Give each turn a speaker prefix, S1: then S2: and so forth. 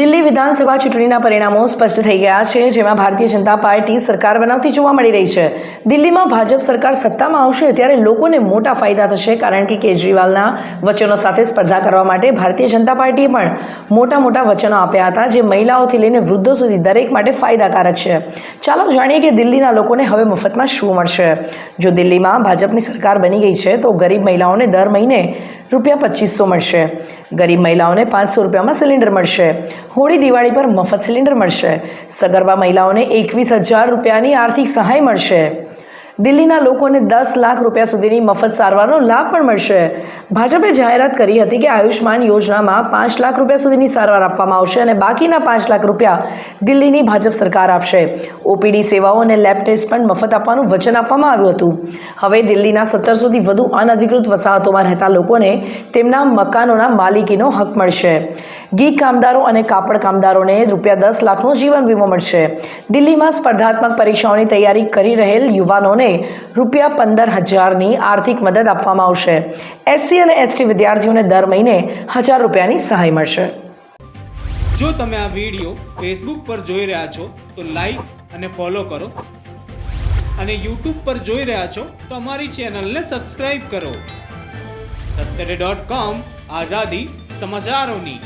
S1: દિલ્હી વિધાનસભા ચૂંટણીના પરિણામો સ્પષ્ટ થઈ ગયા છે, જેમાં ભારતીય જનતા પાર્ટી સરકાર બનાવતી જોવા મળી રહી છે. દિલ્હીમાં ભાજપ સરકાર સત્તામાં આવશે ત્યારે લોકોને મોટા ફાયદા થશે, કારણ કે કેજરીવાલના વચનો સાથે સ્પર્ધા કરવા માટે ભારતીય જનતા પાર્ટીએ પણ મોટા મોટા વચનો આપ્યા હતા, જે મહિલાઓથી લઈને વૃદ્ધો સુધી દરેક માટે ફાયદાકારક છે. ચાલો જાણીએ કે દિલ્હીના લોકોને હવે મફતમાં શું મળશે. જો દિલ્હીમાં ભાજપની સરકાર બની ગઈ છે, તો ગરીબ મહિલાઓને દર મહિને રૂપિયા પચીસો મળશે. ગરીબ મહિલાઓને પાંચસો રૂપિયામાં સિલિન્ડર મળશે. હોળી દિવાળી પર મફત સિલિન્ડર મળશે. સગર્ભા મહિલાઓને એકવીસ હજાર રૂપિયાની આર્થિક સહાય મળશે. દિલ્હીના લોકોને દસ લાખ રૂપિયા સુધીની મફત સારવારનો લાભ પણ મળશે. ભાજપે જાહેરાત કરી હતી કે આયુષ્માન યોજનામાં પાંચ લાખ રૂપિયા સુધીની સારવાર આપવામાં આવશે અને બાકીના પાંચ લાખ રૂપિયા દિલ્હીની ભાજપ સરકાર આપશે. ઓપીડી સેવાઓ અને લેબ ટેસ્ટ પણ મફત આપવાનું વચન આપવામાં આવ્યું હતું. હવે દિલ્હીના સત્તરસોથી વધુ અનધિકૃત વસાહતોમાં રહેતા લોકોને તેમના મકાનોના માલિકીનો હક મળશે. ગીગ કામદારો અને કાપડ કામદારોને રૂપિયા દસ લાખનો જીવન વીમો મળશે. દિલ્હીમાં સ્પર્ધાત્મક પરીક્ષાઓની તૈયારી કરી રહેલ યુવાનોને રૂપિયા પંદર હજારની આર્થિક મદદ આપવામાં આવશે. એસસી અને એસટી વિદ્યાર્થીઓને દર મહિને હજાર રૂપિયાની સહાય મળશે.
S2: જો તમે આ વીડિયો ફેસબુક પર જોઈ રહ્યા છો, તો લાઈક અને ફોલો કરો. અને યુટ્યુબ પર જોઈ રહ્યા છો, તો અમારી ચેનલને સબસ્ક્રાઈબ કરો. સત્તરે ડોટ કોમ આઝાદી સમાચારોની.